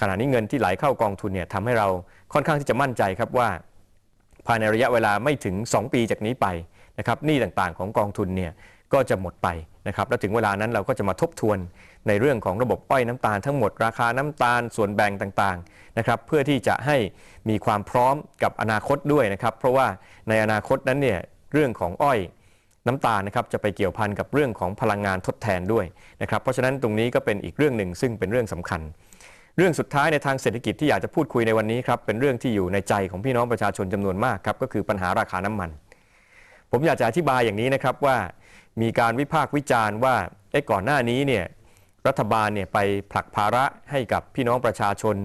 ขณะนี้เงินที่ไหลเข้ากองทุนเนี่ยทำให้เราค่อนข้างที่จะมั่นใจครับว่า ภายในระยะเวลาไม่ถึง 2 ปีจากนี้ไปนะครับหนี้ต่างๆของกองทุนเนี่ยก็จะหมดไปนะครับแล้วถึงเวลานั้นเราก็จะมาทบทวนในเรื่องของระบบอ้อยน้ำตาลทั้งหมดราคาน้ำตาลส่วนแบ่งต่างๆนะครับเพื่อที่จะให้มีความพร้อมกับอนาคตด้วยนะครับ เพราะว่าในอนาคตนั้นเนี่ยเรื่องของอ้อยน้ำตาลนะครับจะไปเกี่ยวพันกับเรื่องของพลังงานทดแทนด้วยนะครับเพราะฉะนั้นตรงนี้ก็เป็นอีกเรื่องหนึ่งซึ่งเป็นเรื่องสำคัญ เรื่องสุดท้ายในทางเศรษฐกิจที่อยากจะพูดคุยในวันนี้ครับเป็นเรื่องที่อยู่ในใจของพี่น้องประชาชนจำนวนมากครับก็คือปัญหาราคาน้ำมัน ผมอยากจะอธิบายอย่างนี้นะครับว่ามีการวิพากษ์วิจารณ์ว่าเอ๊ะก่อนหน้านี้เนี่ยรัฐบาลเนี่ยไปผลักภาระให้กับพี่น้องประชาชน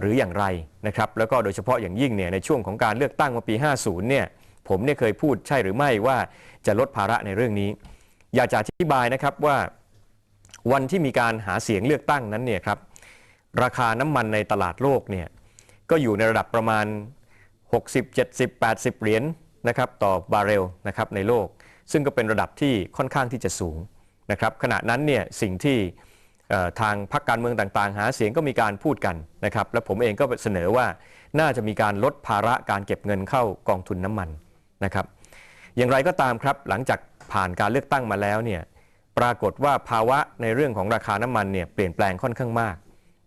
หรืออย่างไรนะครับแล้วก็โดยเฉพาะอย่างยิ่งเนี่ยในช่วงของการเลือกตั้งเมื่อปี 50เนี่ยผมเนี่ยเคยพูดใช่หรือไม่ว่าจะลดภาระในเรื่องนี้ อยากจะอธิบายนะครับว่าวันที่มีการหาเสียงเลือกตั้งนั้นเนี่ยครับ ราคาน้ำมันในตลาดโลกเนี่ยก็อยู่ในระดับประมาณ 60 70 80 เหรียญนะครับต่อบาร์เรลนะครับในโลก ซึ่งก็เป็นระดับที่ค่อนข้างที่จะสูงนะครับขณะนั้นเนี่ยสิ่งที่ทางพรรคการเมืองต่างๆ หาเสียงก็มีการพูดกันนะครับและผมเองก็เสนอว่าน่าจะมีการลดภาระการเก็บเงินเข้ากองทุนน้ำมันนะครับอย่างไรก็ตามครับหลังจากผ่านการเลือกตั้งมาแล้วเนี่ยปรากฏว่าภาวะในเรื่องของราคาน้ำมันเนี่ยเปลี่ยนแปลงค่อนข้างมาก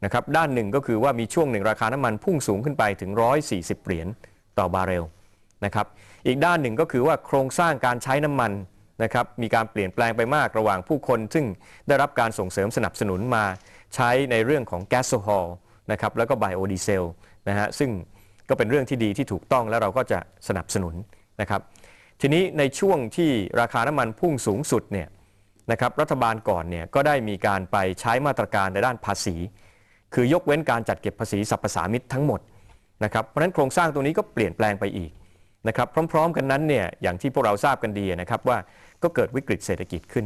นะครับด้านหนึ่งก็คือว่ามีช่วงหนึ่งราคาน้ำมันพุ่งสูงขึ้นไปถึง 140 เหรียญต่อบาร์เรลนะครับอีกด้านหนึ่งก็คือว่าโครงสร้างการใช้น้ำมันนะครับมีการเปลี่ยนแปลงไปมากระหว่างผู้คน ซึ่งได้รับการส่งเสริมสนับสนุนมาใช้ในเรื่องของแก๊สโซฮอลนะครับแล้วก็ไบโอดีเซลนะฮะซึ่งก็เป็นเรื่องที่ดีที่ถูกต้องแล้วเราก็จะสนับสนุนนะครับทีนี้ในช่วงที่ราคาน้ำมันพุ่งสูงสุดเนี่ยนะครับรัฐบาลก่อนเนี่ยก็ได้มีการไปใช้มาตรการในด้านภาษี คือยกเว้นการจัดเก็บภาษีสรรพสามิตทั้งหมดนะครับเพราะฉะนั้นโครงสร้างตรงนี้ก็เปลี่ยนแปลงไปอีกนะครับพร้อม ๆ กันนั้นเนี่ยอย่างที่พวกเราทราบกันดีนะครับว่าก็เกิดวิกฤตเศรษฐกิจขึ้น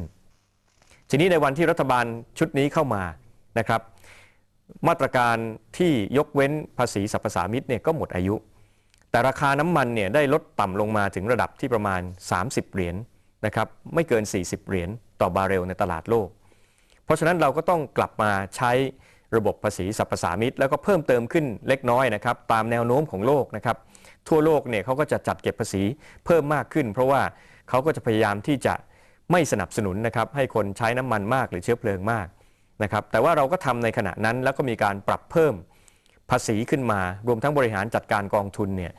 ทีนี้ในวันที่รัฐบาลชุดนี้เข้ามานะครับ มาตรการที่ยกเว้นภาษีสรรพสามิตเนี่ยก็หมดอายุ แต่ราคาน้ำมันเนี่ยได้ลดต่ำลงมาถึงระดับที่ประมาณ 30 เหรียญนะครับไม่เกิน 40 เหรียญต่อบาร์เรลในตลาดโลก เพราะฉะนั้นเราก็ต้องกลับมาใช้ ระบบภาษีสรรพสามิตแล้วก็เพิ่มเติมขึ้นเล็กน้อยนะครับตามแนวโน้มของโลกนะครับทั่วโลกเนี่ยเขาก็จะจัดเก็บภาษีเพิ่มมากขึ้น เพราะว่าเขาก็จะพยายามที่จะไม่สนับสนุนนะครับให้คนใช้น้ำมันมากหรือเชื้อเพลิงมากนะครับแต่ว่าเราก็ทำในขณะนั้นแล้วก็มีการปรับเพิ่มภาษีขึ้นมารวมทั้งบริหารจัดการกองทุนเนี่ย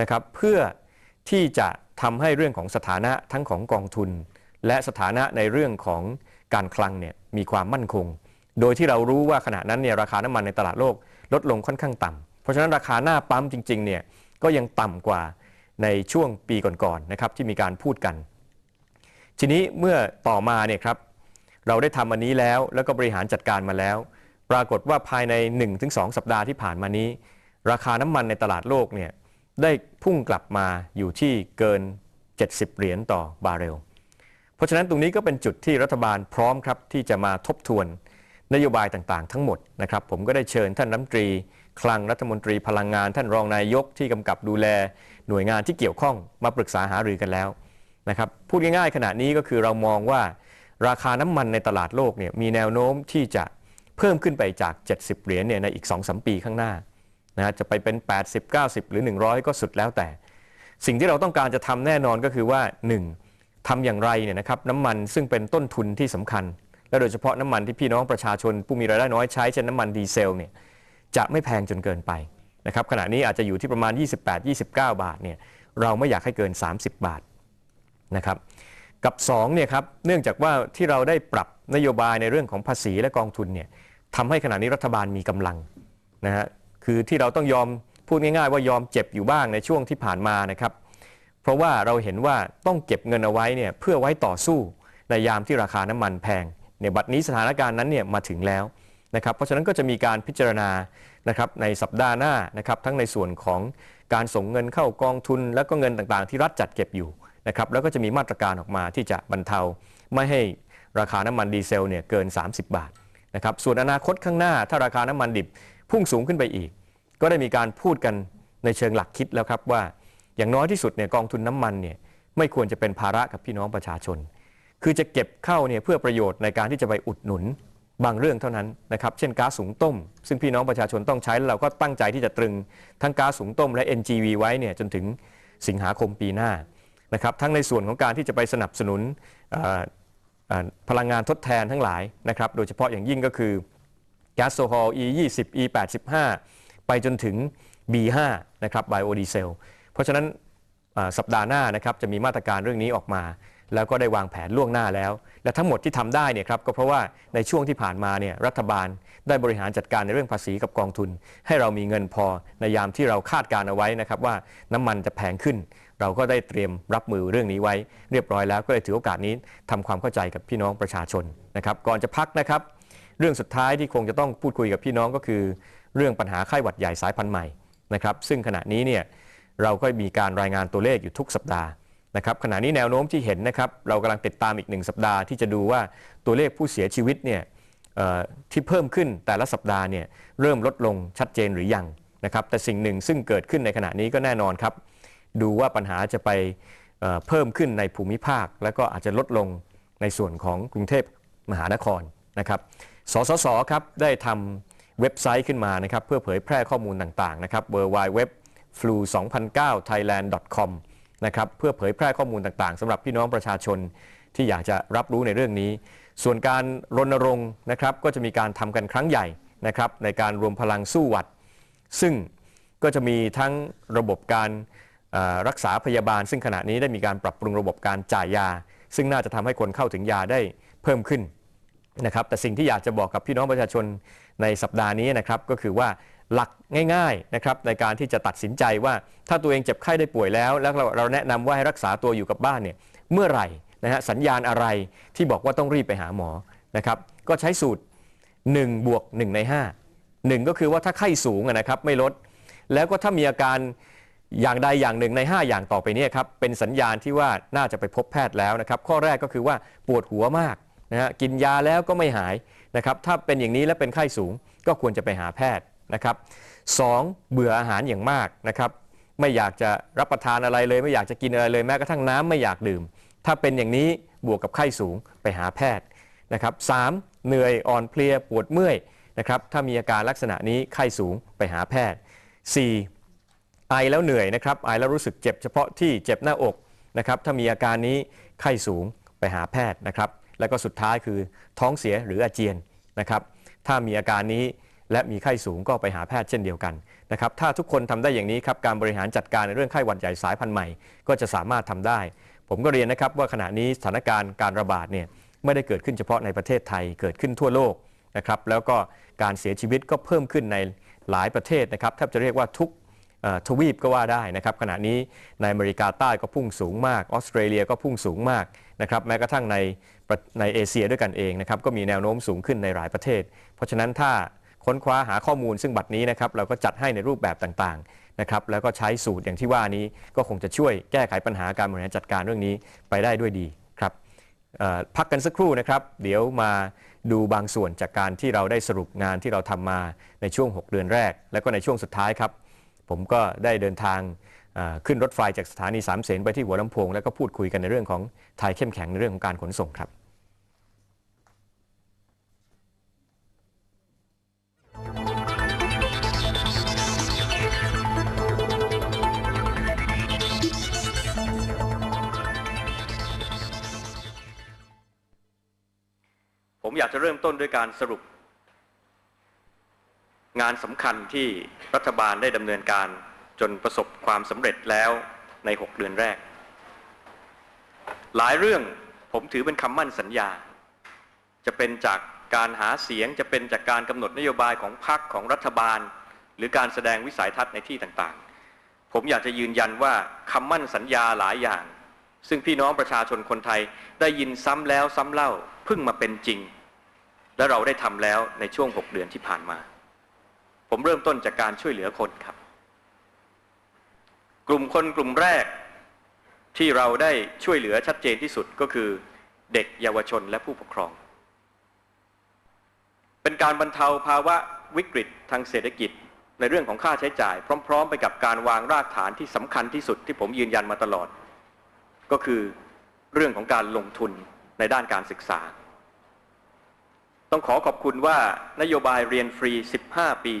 นะครับเพื่อที่จะทำให้เรื่องของสถานะทั้งของกองทุน และสถานะในเรื่องของการคลังเนี่ยมีความมั่นคง โดยที่เรารู้ว่าขณะนั้นเนี่ยราคาน้ำมันในตลาดโลกลดลงค่อนข้างต่ำเพราะฉะนั้นราคาหน้าปั๊มจริงๆเนี่ยก็ยังต่ำกว่าในช่วงปีก่อนๆนะครับที่มีการพูดกัน ทีนี้เมื่อต่อมาเนี่ยครับเราได้ทำอันนี้แล้วแล้วก็บริหารจัดการมาแล้ว ปรากฏว่าภายใน 1-2 สัปดาห์ที่ผ่านมานี้ ราคาน้ำมันในตลาดโลกเนี่ยได้พุ่งกลับมาอยู่ที่เกิน 70 เหรียญต่อบาร์เรล เพราะฉะนั้นตรงนี้ก็เป็นจุดที่รัฐบาลพร้อมครับที่จะมาทบทวน นโยบายต่างๆ ทั้งหมดนะครับผมก็ได้เชิญท่านรัฐมนตรี คลังรัฐมนตรีพลังงาน ท่านรองนายกที่กำกับดูแลหน่วยงานที่เกี่ยวข้องมาปรึกษาหารือกันแล้วนะครับพูดง่ายๆ ขณะนี้ก็คือเรามองว่าราคาน้ำมันในตลาดโลกเนี่ยมีแนวโน้มที่จะเพิ่มขึ้นไปจาก 70 เหรียญเนี่ยในอีก 2-3 ปีข้างหน้านะจะไปเป็น 80 90 หรือ 100 ก็สุดแล้วแต่ สิ่งที่เราต้องการจะทำแน่นอนก็คือว่า 1. ทำอย่างไรเนี่ยนะครับน้ำมันซึ่งเป็นต้นทุนที่สำคัญ และโดยเฉพาะน้ำมันที่พี่น้องประชาชนผู้มีรายได้น้อยใช้เช่นน้ำมันดีเซลเนี่ยจะไม่แพงจนเกินไปนะครับขณะนี้อาจจะอยู่ที่ประมาณ 28-29 บาทเนี่ยเราไม่อยากให้เกิน 30 บาทนะครับกับ2เนี่ยครับเนื่องจากว่าที่เราได้ปรับนโยบายในเรื่องของภาษีและกองทุนเนี่ยทำให้ขณะนี้รัฐบาลมีกำลังนะฮะคือที่เราต้องยอมพูดง่ายๆ ว่ายอมเจ็บอยู่บ้างในช่วงที่ผ่านมานะครับเพราะว่าเราเห็นว่าต้องเก็บเงินเอาไว้เนี่ยเพื่อไว้ต่อสู้ในยามที่ราคาน้ำมันแพง เนี่ยบัดนี้สถานการณ์นั้นเนี่ยมาถึงแล้วนะครับเพราะฉะนั้นก็จะมีการพิจารณานะครับในสัปดาห์หน้านะครับทั้งในส่วนของการส่งเงินเข้ากองทุน แล้วก็เงินต่างๆ ที่รัฐจัดเก็บอยู่นะครับแล้วก็จะมีมาตรการออกมาที่จะบรรเทา ไม่ให้ราคาน้ำมันดีเซลเนี่ยเกิน 30 บาทนะครับส่วนอนาคตข้างหน้าถ้าราคาน้ำมันดิบพุ่งสูงขึ้นไปอีก ก็ได้มีการพูดกันในเชิงหลักคิดแล้วครับว่า อย่างน้อยที่สุดเนี่ยกองทุนน้ำมันเนี่ยไม่ควรจะเป็นภาระกับพี่น้องประชาชน คือจะเก็บเข้าเนี่ยเพื่อประโยชน์ในการที่จะไปอุดหนุนบางเรื่องเท่านั้นนะครับ เช่นก๊าซสูงต้ม ซึ่งพี่น้องประชาชนต้องใช้แล้วเราก็ตั้งใจที่จะตรึงทั้งก๊าซสูงต้มและ NGV ไว้เนี่ยจนถึงสิงหาคมปีหน้านะครับ ทั้งในส่วนของการที่จะไปสนับสนุนพลังงานทดแทนทั้งหลายนะครับ โดยเฉพาะอย่างยิ่งก็คือแก๊สโซฮอล E20 E85 ไปจนถึง B5 นะครับไบโอดีเซลเพราะฉะนั้นสัปดาห์หน้านะครับจะมีมาตรการเรื่องนี้ออกมา แล้วก็ได้วางแผนล่วงหน้าแล้ว และทั้งหมดที่ทำได้เนี่ยครับก็เพราะว่าในช่วงที่ผ่านมาเนี่ยรัฐบาลได้บริหารจัดการในเรื่องภาษีกับกองทุน ให้เรามีเงินพอในยามที่เราคาดการเอาไว้นะครับว่าน้ำมันจะแพงขึ้น เราก็ได้เตรียมรับมือเรื่องนี้ไว้ เรียบร้อยแล้วก็เลยถือโอกาสนี้ทำความเข้าใจกับพี่น้องประชาชนนะครับก่อนจะพักนะครับเรื่องสุดท้ายที่คงจะต้องพูดคุยกับพี่น้องก็คือ เรื่องปัญหาไข้หวัดใหญ่สายพันธุ์ใหม่นะครับซึ่งขณะนี้เนี่ยเราก็มีการรายงานตัวเลขอยู่ทุกสัปดาห์ นะครับขณะนี้แนวโน้มที่เห็นนะครับเรากำลังติดตามอีกหนึ่งสัปดาห์ที่จะดูว่าตัวเลขผู้เสียชีวิตเนี่ยที่เพิ่มขึ้นแต่ละสัปดาห์เนี่ยเริ่มลดลงชัดเจนหรือยังนะครับแต่สิ่งหนึ่งซึ่งเกิดขึ้นในขณะนี้ก็แน่นอนครับ ดูว่าปัญหาจะไปเพิ่มขึ้นในภูมิภาค แล้วก็อาจจะลดลงในส่วนของกรุงเทพมหานครนะครับสสสครับได้ทำเว็บไซต์ขึ้นมานะครับเพื่อเผยแพร่ข้อมูลต่างๆนะครับ w w w f l u 2009 thailand com นะครับเพื่อเผยแพร่ข้อมูลต่างๆสำหรับพี่น้องประชาชนที่อยากจะรับรู้ในเรื่องนี้ ส่วนการรณรงค์นะครับก็จะมีการทำกันครั้งใหญ่นะครับในการรวมพลังสู้หวัด ซึ่งก็จะมีทั้งระบบการรักษาพยาบาล ซึ่งขณะนี้ได้มีการปรับปรุงระบบการจ่ายยา ซึ่งน่าจะทำให้คนเข้าถึงยาได้เพิ่มขึ้นนะครับแต่สิ่งที่อยากจะบอกกับพี่น้องประชาชนในสัปดาห์นี้นะครับก็คือว่า หลักง่ายๆนะครับในการที่จะตัดสินใจว่าถ้าตัวเองเจ็บไข้ได้ป่วยแล้ว แล้วเราเราแนะนำว่าให้รักษาตัวอยู่กับบ้านเนี่ยเมื่อไหร่นะฮะสัญญาณอะไรที่บอกว่าต้องรีบไปหาหมอนะครับก็ใช้สูตร1บวก1ใน5 1 ก็คือว่าถ้าไข้สูงนะครับไม่ลด แล้วก็ถ้ามีอาการอย่างใดอย่างหนึ่งใน 5 อย่างต่อไปนี้ครับเป็นสัญญาณที่ว่าน่าจะไปพบแพทย์แล้วนะครับข้อแรกก็คือว่าปวดหัวมากนะฮะกินยาแล้วก็ไม่หายนะครับถ้าเป็นอย่างนี้และเป็นไข้สูงก็ควรจะไปหาแพทย์ นะครับสองเบื่ออาหารอย่างมากนะครับไม่อยากจะรับประทานอะไรเลย ไม่อยากจะกินอะไรเลยแม้กระทั่งน้ำไม่อยากดื่ม ถ้าเป็นอย่างนี้บวกกับไข้สูงไปหาแพทย์นะครับสามเหนื่อยอ่อนเพลียปวดเมื่อยนะครับถ้ามีอาการลักษณะนี้ไข้สูงไปหาแพทย์ 4. ไอแล้วเหนื่อยนะครับไอแล้วรู้สึกเจ็บเฉพาะที่เจ็บหน้าอกนะครับถ้ามีอาการนี้ไข้สูงไปหาแพทย์นะครับแล้วก็สุดท้ายคือท้องเสียหรืออาเจียนนะครับถ้ามีอาการนี้ และมีไข้สูงก็ไปหาแพทย์เช่นเดียวกันนะครับถ้าทุกคนทำได้อย่างนี้ครับการบริหารจัดการในเรื่องไข้หวัดใหญ่สายพันธุ์ใหม่ ก็จะสามารถทำได้ ผมก็เรียนนะครับว่าขณะนี้สถานการณ์การระบาดเนี่ยไม่ได้เกิดขึ้นเฉพาะในประเทศไทยเกิดขึ้นทั่วโลกนะครับแล้วก็การเสียชีวิตก็เพิ่มขึ้นในหลายประเทศนะครับแทบจะเรียกว่าทุกทวีปก็ว่าได้นะครับขณะนี้ในอเมริกาใต้ก็พุ่งสูงมากออสเตรเลียก็พุ่งสูงมากนะครับแม้กระทั่งในในเอเชียด้วยกันเองนะครับก็มีแนวโน้มสูงขึ้นในหลายประเทศ เพราะฉะนั้นถ้า ค้นคว้าหาข้อมูลซึ่งบัตรนี้นะครับเราก็จัดให้ในรูปแบบต่างๆนะครับแล้วก็ใช้สูตรอย่างที่ว่านี้ก็คงจะช่วยแก้ไขปัญหาการบริหารจัดการเรื่องนี้ไปได้ด้วยดีครับพักกันสักครู่นะครับ เดี๋ยวมาดูบางส่วนจากการที่เราได้สรุปงานที่เราทำมาในช่วง 6 เดือนแรก แล้วก็ในช่วงสุดท้ายครับ ผมก็ได้เดินทางขึ้นรถไฟจากสถานีสามเสนไปที่หัวลำโพงแล้วก็พูดคุยกันในเรื่องของไทยเข้มแข็งในเรื่องของการขนส่งครับ ผมอยากจะเริ่มต้นด้วยการสรุป งานสำคัญที่รัฐบาลได้ดำเนินการจนประสบความสำเร็จแล้วใน 6 เดือนแรก หลายเรื่องผมถือเป็นคำมั่นสัญญา จะเป็นจากการหาเสียงจะเป็นจากการกำหนดนโยบายของพรรคของรัฐบาล หรือการแสดงวิสัยทัศน์ในที่ต่างๆ ผมอยากจะยืนยันว่าคำมั่นสัญญาหลายอย่าง ซึ่งพี่น้องประชาชนคนไทยได้ยินซ้ำแล้วซ้ำเล่าเพิ่งมาเป็นจริง และเราได้ทำแล้วในช่วง 6 เดือนที่ผ่านมา ผมเริ่มต้นจากการช่วยเหลือคนครับ กลุ่มคนกลุ่มแรกที่เราได้ช่วยเหลือชัดเจนที่สุดก็คือเด็กเยาวชนและผู้ปกครอง เป็นการบรรเทาภาวะวิกฤตทางเศรษฐกิจในเรื่องของค่าใช้จ่าย พร้อม ๆ ไปกับการวางรากฐานที่สำคัญที่สุดที่ผมยืนยันมาตลอด ก็คือเรื่องของการลงทุนในด้านการศึกษา ต้องขอขอบคุณว่านโยบายเรียนฟรี 15 ปี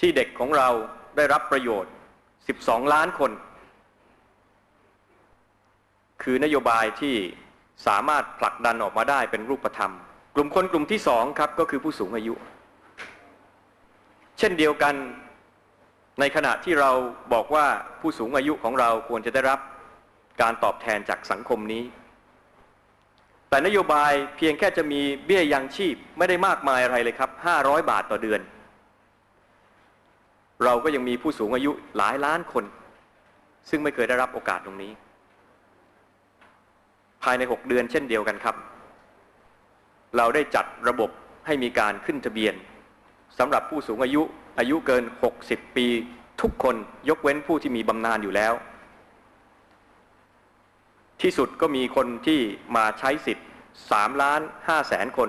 ที่เด็กของเราได้รับประโยชน์ 12 ล้านคน คือนโยบายที่สามารถผลักดันออกมาได้เป็นรูปธรรม กลุ่มคนกลุ่มที่สองครับก็คือผู้สูงอายุ เช่นเดียวกันในขณะที่เราบอกว่าผู้สูงอายุของเราควรจะได้รับ การตอบแทนจากสังคมนี้ แต่นโยบายเพียงแค่จะมีเบี้ยยังชีพไม่ได้มากมายอะไรเลยครับ 500 บาทต่อเดือน เราก็ยังมีผู้สูงอายุหลายล้านคน ซึ่งไม่เคยได้รับโอกาสตรงนี้ ภายใน 6 เดือนเช่นเดียวกันครับ เราได้จัดระบบให้มีการขึ้นทะเบียนสำหรับผู้สูงอายุอายุเกิน 60 ปี ทุกคนยกเว้นผู้ที่มีบำนาญอยู่แล้ว ที่สุดก็มีคนที่มาใช้สิทธิ์ 3 ล้าน5แสนคน